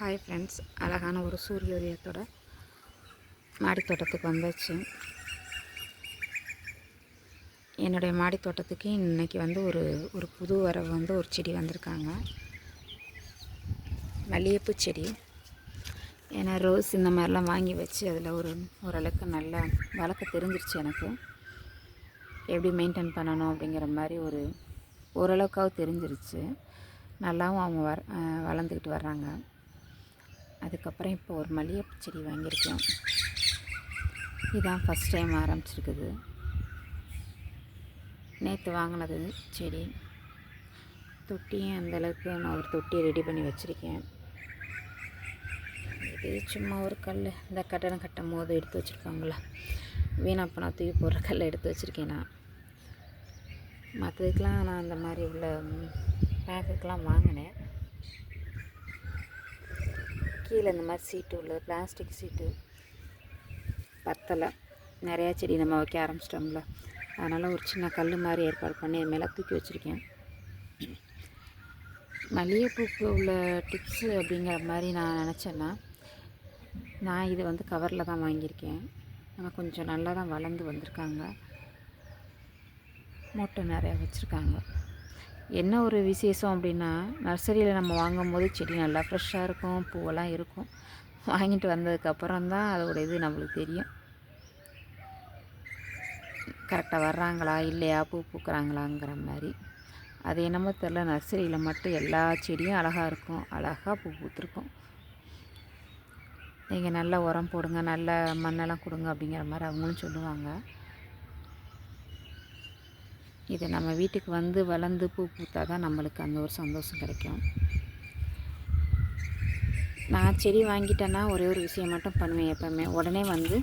Hi friends அழகான ஒரு சூரிய உதயத்தோட மாடித்தோட்டத்துக்கு வந்தாச்சு. என்னுடைய மாடித்தோட்டத்துக்கு இன்றைக்கி வந்து ஒரு ஒரு புது வரவு வந்து ஒரு செடி வந்திருக்காங்க. மல்லிகைப்பூ செடி. ஏன்னா ரோஸ் இந்த மாதிரிலாம் வாங்கி வச்சு அதில் ஒரு ஓரளவுக்கு நல்ல வளர்க்க தெரிஞ்சிருச்சு எனக்கு. எப்படி மெயின்டைன் பண்ணணும் அப்படிங்கிற மாதிரி ஒரு ஓரளவுக்காவது தெரிஞ்சிருச்சு. நல்லாவும் அவங்க வர வளர்ந்துக்கிட்டு வர்றாங்க. அதுக்கப்புறம் இப்போ ஒரு மல்லிகைப்பூ செடி வாங்கியிருக்கேன். இதுதான் ஃபஸ்ட் டைம் ஆரம்பிச்சிருக்குது. நேற்று வாங்கினது செடி. தொட்டியும் அந்தளவுக்கு நான் ஒரு தொட்டியை ரெடி பண்ணி வச்சுருக்கேன். இது சும்மா ஒரு கல் இந்த கட்டடம் கட்டும் போது எடுத்து வச்சுருப்பாங்களா போனால் தூக்கி போடுற கல்லை எடுத்து வச்சுருக்கேன் நான். மற்றதுக்கெலாம் நான் அந்த மாதிரி உள்ள பேக்குக்கெலாம் வாங்கினேன். கீழே இந்த மாதிரி சீட்டு உள்ளது பிளாஸ்டிக் சீட்டு. பத்தலை. நிறையா செடி நம்ம வைக்க ஆரம்பிச்சிட்டோம்ல. அதனால் ஒரு சின்ன கல் மாதிரி ஏற்பாடு பண்ணி அது மேலே தூக்கி வச்சுருக்கேன். மல்லிகைப்பூக்கு உள்ள டிப்ஸு அப்படிங்கிற மாதிரி நான் நினச்சேன்னா நான் இது வந்து கவரில் தான் வாங்கியிருக்கேன். ஆனால் கொஞ்சம் நல்லா தான் வளர்ந்து வந்திருக்காங்க. மூட்டை நிறையா வச்சுருக்காங்க. என்ன ஒரு விசேஷம் அப்படின்னா நர்சரியில் நம்ம வாங்கும்போது செடி நல்லா ஃப்ரெஷ்ஷாக இருக்கும் பூவெல்லாம் இருக்கும். வாங்கிட்டு வந்ததுக்கப்புறம் தான் அதோட இது நம்மளுக்கு தெரியும். கரெக்டாக வர்றாங்களா இல்லையா பூ பூக்குறாங்களாங்கிற மாதிரி. அது என்னமோ தெரில நர்சரியில் மட்டும் எல்லா செடியும் அழகாக இருக்கும் அழகாக பூ பூத்துருக்கும். நீங்கள் நல்ல உரம் போடுங்க நல்ல மண்ணெல்லாம் கொடுங்க அப்படிங்கிற மாதிரி அவங்களும் சொல்லுவாங்க. இது நம்ம வீட்டுக்கு வந்து வளர்ந்து பூ பூத்தா தான் நம்மளுக்கு அந்த ஒரு சந்தோஷம் கிடைக்கும். நான் செடி வாங்கிட்டேன்னா ஒரே ஒரு விஷயம் மட்டும் பண்ணுவேன் எப்போவுமே. உடனே வந்து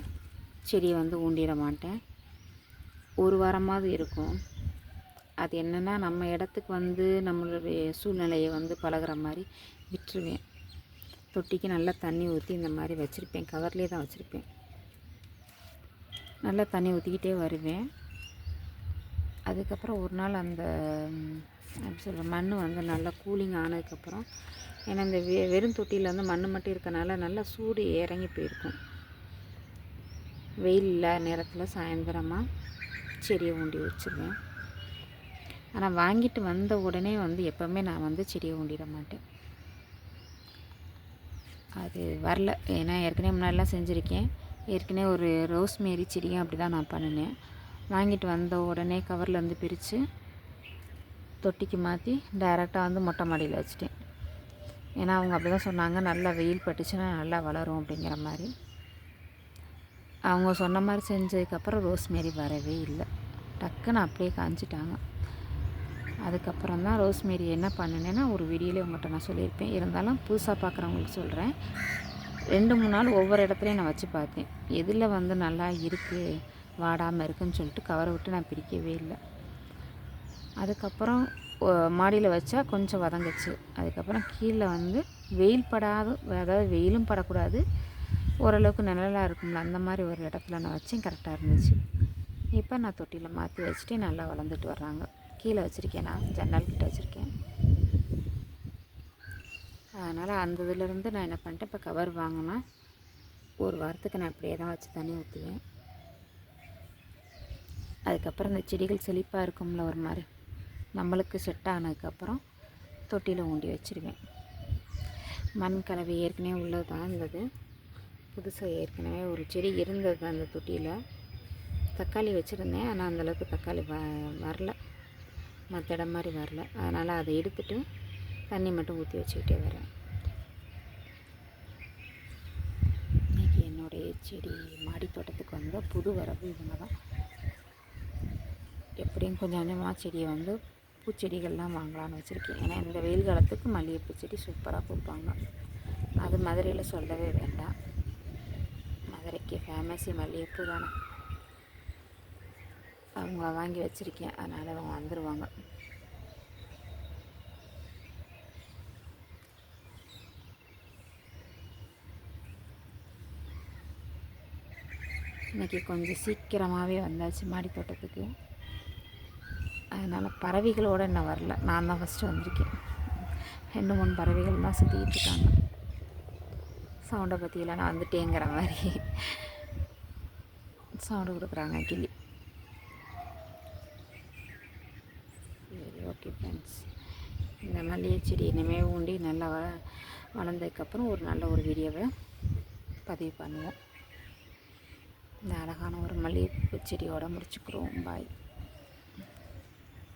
செடியை வந்து ஊண்டிட மாட்டேன். ஒரு வாரமாவது இருக்கும். அது என்னென்னா நம்ம இடத்துக்கு வந்து நம்மளுடைய சூழ்நிலையை வந்து பழகுற மாதிரி விட்டுருவேன். தொட்டிக்கு நல்லா தண்ணி ஊற்றி இந்த மாதிரி வச்சுருப்பேன். கவர்லேயே தான் வச்சுருப்பேன். நல்லா தண்ணி ஊற்றிக்கிட்டே வருவேன். அதுக்கப்புறம் ஒரு நாள் அந்த எப்படி சொல்கிற மண் வந்து நல்லா கூலிங் ஆனதுக்கப்புறம் ஏன்னா இந்த வெ வெறும் தொட்டியில் வந்து மண் மட்டும் இருக்கனால நல்லா சூடு இறங்கி போயிருக்கும். வெயில் இல்லாத நேரத்தில் சாயந்தரமாக செடியை ஊண்டி வச்சுருவேன். ஆனால் வாங்கிட்டு வந்த உடனே வந்து எப்போவுமே நான் வந்து செடியை ஊண்டிட மாட்டேன். அது வரல. ஏன்னா ஏற்கனவே முன்னாடிலாம் செஞ்சுருக்கேன். ஏற்கனவே ஒரு ரோஸ்மேரி செடியும் அப்படி தான் நான் பண்ணினேன். வாங்கிட்டு வந்த உடனே கவர்லேருந்து பிரித்து தொட்டிக்கு மாற்றி டைரெக்டாக வந்து மொட்டை மாடியில் வச்சுட்டேன். ஏன்னா அவங்க அப்படி தான் சொன்னாங்க நல்லா வெயில் பட்டுச்சுன்னா நல்லா வளரும் அப்படிங்கிற மாதிரி. அவங்க சொன்ன மாதிரி செஞ்சதுக்கப்புறம் ரோஸ்மேரி வரவே இல்லை. டக்குன்னு அப்படியே காஞ்சிட்டாங்க. அதுக்கப்புறம் தான் ரோஸ்மேரி என்ன பண்ணினேன்னா ஒரு வீடியோலேயே உங்கள்கிட்ட நான் சொல்லியிருப்பேன். இருந்தாலும் புதுசாக பார்க்குறவங்களுக்கு சொல்கிறேன் ரெண்டு மூணு நாள் ஒவ்வொரு இடத்துலையும் நான் வச்சு பார்த்தேன். எதில் வந்து நல்லா இருக்குது வாடாமல் இருக்குன்னு சொல்லிட்டு கவரை விட்டு நான் பிரிக்கவே இல்லை. அதுக்கப்புறம் மாடியில் வச்சா கொஞ்சம் வதங்குச்சு. அதுக்கப்புறம் கீழே வந்து வெயில் படாத அதாவது வெயிலும் படக்கூடாது. ஓரளவுக்கு நிழலாக இருக்கும்ல அந்த மாதிரி ஒரு இடத்துல நான் வச்சேன். கரெக்டாக இருந்துச்சு. இப்போ நான் தொட்டியில் மாற்றி வச்சுட்டு நல்லா வளர்ந்துட்டு வர்றாங்க. கீழே வச்சுருக்கேன் நான் ஜன்னல் கிட்ட வச்சுருக்கேன். அதனால் அந்த இதுலேருந்து நான் என்ன பண்ணிட்டேன் இப்போ கவர் வாங்கினா ஒரு வாரத்துக்கு நான் இப்படியே தான் வச்சு தண்ணி ஊற்றுவேன் அதுக்கப்புறம் இந்த செடிகள் செழிப்பாக இருக்கும்ல ஒரு மாதிரி. நம்மளுக்கு செட் ஆனதுக்கப்புறம் தொட்டியில் ஊண்டி வச்சுருவேன். மண் கலவை ஏற்கனவே உள்ளது தான் இருந்தது. புதுசாக ஏற்கனவே ஒரு செடி இருந்தது அந்த தொட்டியில். தக்காளி வச்சுருந்தேன். ஆனால் அந்தளவுக்கு தக்காளி வ வரல. மற்ற இடம் மாதிரி வரல. அதனால் அதை எடுத்துட்டு தண்ணி மட்டும் ஊற்றி வச்சுக்கிட்டே வரேன். இன்றைக்கி என்னுடைய செடி மாடி தோட்டத்துக்கு வந்த புது வரவு இவங்க தான் எப்படியும் கொஞ்சம் கொஞ்சமாக செடியை வந்து பூச்செடிகள்லாம் வாங்கலாம்னு வச்சுருக்கேன். ஏன்னா இந்த வெயில் காலத்துக்கு மல்லிகைப்பூ செடி சூப்பராக கொடுப்பாங்க அது மதுரையில் சொல்லவே வேண்டாம். மதுரைக்கு ஃபேமஸி மல்லிகைப்பூ தானே. அவங்க வாங்கி வச்சுருக்கேன். அதனால் அவங்க வந்துடுவாங்க இன்றைக்கி கொஞ்சம் சீக்கிரமாகவே வந்தாச்சு மாடி தோட்டத்துக்கு அதனால் பறவைகளோடு இன்னும் வரல. நான் தான் ஃபஸ்ட்டு வந்திருக்கேன். ரெண்டு மூணு பறவைகள் தான் சுற்றிக்கிட்டு இருக்காங்க. சவுண்டை பற்றியெல்லாம் நான் வந்துட்டேங்கிற மாதிரி. சவுண்டு கொடுக்குறாங்க கிளி சரி ஓகே ஃப்ரெண்ட்ஸ் இந்த மல்லிகை செடி இனிமேல் ஊண்டி நல்லா வ வளர்ந்ததுக்கப்புறம் ஒரு நல்ல ஒரு வீடியோவை பதிவு பண்ணுவோம். இந்த அழகான ஒரு மல்லிகைப்பூ செடியோடு முடிச்சுக்கிறோம். பாய்